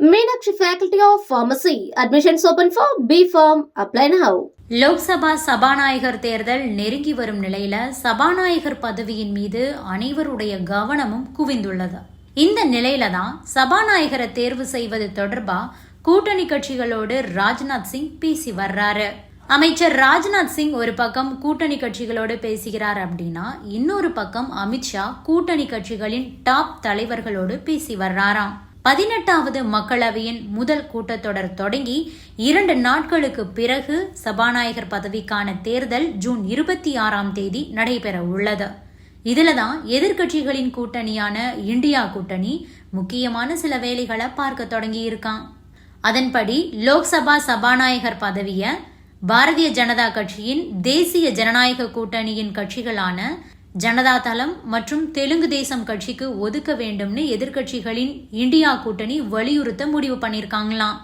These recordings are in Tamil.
Meenakshi Faculty of Pharmacy. Admissions open for B pharm Apply now. Lok Sabha சபாநாயகர் தேர்தல் நெருங்கி வரும் நிலையில சபாநாயகர் பதவியின் மீது அனைவருடைய கவனமும் குவிந்துள்ளது இந்த நிலையில தான் சபாநாயகரை தேர்வு செய்வது தொடர்பா கூட்டணி கட்சிகளோடு ராஜ்நாத் சிங் பேசி வர்றாரு அமைச்சர் ராஜ்நாத் சிங் ஒரு பக்கம் கூட்டணி கட்சிகளோடு பேசுகிறார் அப்படின்னா இன்னொரு பக்கம் அமித்ஷா கூட்டணி கட்சிகளின் டாப் தலைவர்களோடு பேசி வர்றாராம் பதினெட்டாவது மக்களவையின் முதல் கூட்டத்தொடர் தொடங்கி இரண்டு நாட்களுக்கு பிறகு சபாநாயகர் பதவிக்கான தேர்தல் ஜூன் இருபத்தி ஆறாம் தேதி நடைபெற உள்ளது. இதுல தான் எதிர்க்கட்சிகளின் கூட்டணியான இந்தியா கூட்டணி முக்கியமான சில வேலைகளை பார்க்க தொடங்கி இருக்கான் அதன்படி லோக்சபா சபாநாயகர் பதவியை பாரதிய ஜனதா கட்சியின் தேசிய ஜனநாயக கூட்டணியின் கட்சிகளான ஜனதா தளம் மற்றும் தெலுங்கு தேசம் கட்சிக்கு ஒதுக்க வேண்டும்னு எதிர்க்கட்சிகளின் இந்தியா கூட்டணி வலியுறுத்த முடிவு பண்ணியிருக்காங்களாம்.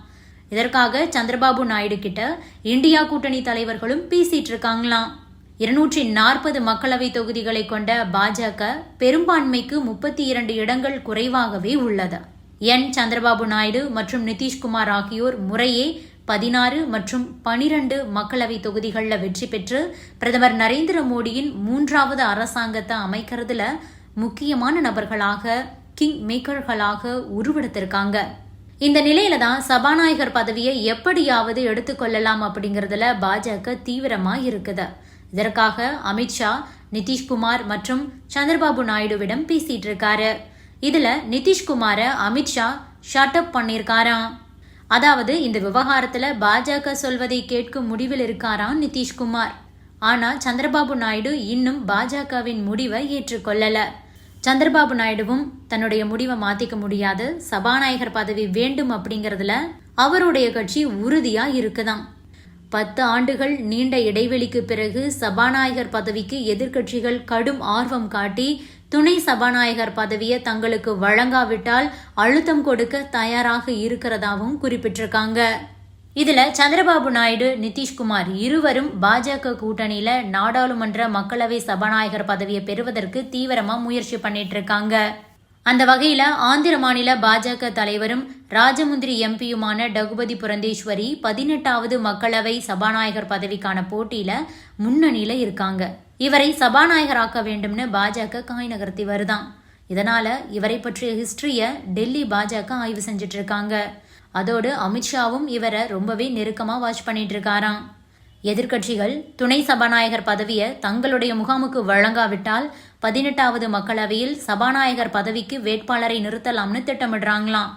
இதற்காக சந்திரபாபு நாயுடு கிட்ட இந்தியா கூட்டணி தலைவர்களும் பேசிட்டு இருக்காங்களாம். இருநூற்றி நாற்பது மக்களவை தொகுதிகளை கொண்ட பாஜக பெரும்பான்மைக்கு முப்பத்தி இரண்டு இடங்கள் குறைவாகவே உள்ளது. என். சந்திரபாபு நாயுடு மற்றும் நிதிஷ்குமார் ஆகியோர் முறையே பதினாறு மற்றும் பனிரெண்டு மக்களவை தொகுதிகளில் வெற்றி பெற்று பிரதமர் நரேந்திர மோடியின் மூன்றாவது அரசாங்கத்தை அமைக்கிறதுல முக்கியமான நபர்களாக கிங் மேக்கர்களாக உருவெடுத்திருக்காங்க. இந்த நிலையில தான் சபாநாயகர் பதவியை எப்படியாவது எடுத்துக்கொள்ளலாம் அப்படிங்கறதுல பாஜக தீவிரமா இருக்குது. இதற்காக அமித்ஷா நிதிஷ்குமார் மற்றும் சந்திரபாபு நாயுடுவிடம் பேசிட்டு இருக்காரு. இதுல நிதிஷ்குமார அமித்ஷா ஷட் அப் பண்ணியிருக்காராம் அதாவது இந்த விவகாரத்தில் பாஜக சொல்வதை கேட்கும் முடிவில் இருக்காராம் நிதிஷ்குமார். ஆனால் சந்திரபாபு நாயுடு இன்னும் பாஜகவின் முடிவை ஏற்றுக்கொள்ளல. சந்திரபாபு நாயுடுவும் தன்னுடைய முடிவை மாத்திக்க முடியாது. சபாநாயகர் பதவி வேண்டும் அப்படிங்கறதுல அவருடைய கட்சி உறுதியா இருக்குதாம். பத்து ஆண்டுகள் நீண்ட இடைவெளிக்கு பிறகு சபாநாயகர் பதவிக்கு எதிர்க்கட்சிகள் கடும் ஆர்வம் காட்டி துணை சபாநாயகர் பதவியை தங்களுக்கு வழங்காவிட்டால் அழுத்தம் கொடுக்க தயாராக இருக்கிறதாகவும் குறிப்பிட்டிருக்காங்க. இதுல சந்திரபாபு நாயுடு நிதிஷ்குமார் இருவரும் பாஜக கூட்டணியில நாடாளுமன்ற மக்களவை சபாநாயகர் பதவியை பெறுவதற்கு தீவிரமா முயற்சி பண்ணிட்டு இருக்காங்க. அந்த வகையில ஆந்திர மாநில பாஜக தலைவரும் ராஜமுந்திரி எம்பியுமான டகுபதி புரந்தேஸ்வரி பதினெட்டாவது மக்களவை சபாநாயகர் பதவிக்கான போட்டியில முன்னணியில இருக்காங்க. இவரை சபாநாயகராக்க வேண்டும்னு பாஜக காய் நகர்த்தி வருதான் இதனால இவரை பற்றிய ஹிஸ்டரிய டெல்லி பாஜக ஆய்வு செஞ்சிட்டு இருக்காங்க. அதோடு அமித்ஷாவும் இவரை ரொம்பவே நெருக்கமா வாட்ச் பண்ணிட்டு இருக்காராம். எதிர்க்கட்சிகள் துணை சபாநாயகர் பதவியை தங்களுடைய முகாமுக்கு வழங்காவிட்டால் பதினெட்டாவது மக்களவையில் சபாநாயகர் பதவிக்கு வேட்பாளரை நிறுத்தலாம்னு திட்டமிடுறாங்களாம்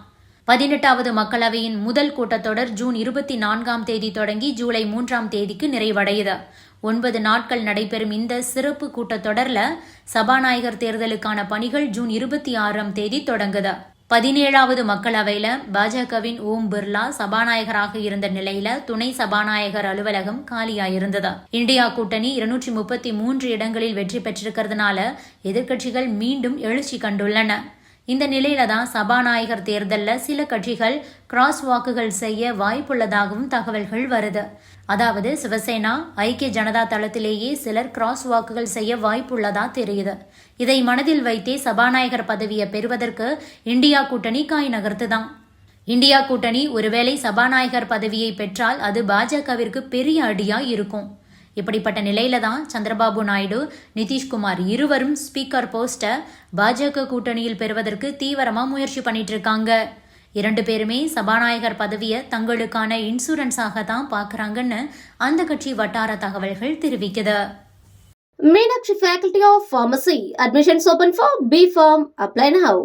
பதினெட்டாவது மக்களவையின் முதல் கூட்டத்தொடர் ஜூன் இருபத்தி நான்காம் தேதி தொடங்கி ஜூலை மூன்றாம் தேதிக்கு நிறைவடையுது. ஒன்பது நாட்கள் நடைபெறும் இந்த சிறப்பு கூட்டத்தொடரில் சபாநாயகர் தேர்தலுக்கான பணிகள் ஜூன் இருபத்தி ஆறாம் தேதி தொடங்குது. பதினேழாவது மக்களவையில் பாஜகவின் ஓம் பிர்லா சபாநாயகராக இருந்த நிலையில துணை சபாநாயகர் அலுவலகம் காலியாயிருந்தது. இந்தியா கூட்டணி இருநூற்றி முப்பத்தி மூன்று இடங்களில் வெற்றி பெற்றிருக்கிறதுனால எதிர்க்கட்சிகள் மீண்டும் எழுச்சி கண்டுள்ளன. இந்த நிலையில தான் சபாநாயகர் தேர்தலில் சில கட்சிகள் கிராஸ் வாக்குகள் செய்ய வாய்ப்புள்ளதாகவும் தகவல்கள் வருது. அதாவது சிவசேனா ஐக்கிய ஜனதா தளத்திலேயே சிலர் கிராஸ் வாக்குகள் செய்ய வாய்ப்புள்ளதா தெரியுது. இதை மனதில் வைத்தே சபாநாயகர் பதவியை பெறுவதற்கு இந்தியா கூட்டணி காய் நகர்த்துதான் இந்தியா கூட்டணி ஒருவேளை சபாநாயகர் பதவியை பெற்றால் அது பாஜகவிற்கு பெரிய அடியா இருக்கும். இப்படிப்பட்ட நிலையில தான் சந்திரபாபு நாயுடு நிதிஷ்குமார் இருவரும் ஸ்பீக்கர் போஸ்ட்டை பாஜக கூட்டணியில் பெறுவதற்கு தீவிரமாக முயற்சி பண்ணிட்டு இருக்காங்க. இரண்டு பேருமே சபாநாயகர் பதவியை தங்களுக்கான இன்சூரன்ஸாக தான் பார்க்குறாங்கன்னு அந்த கட்சி வட்டார தகவல்கள் தெரிவிக்குது. Meenakshi faculty of pharmacy admissions open for B pharm apply now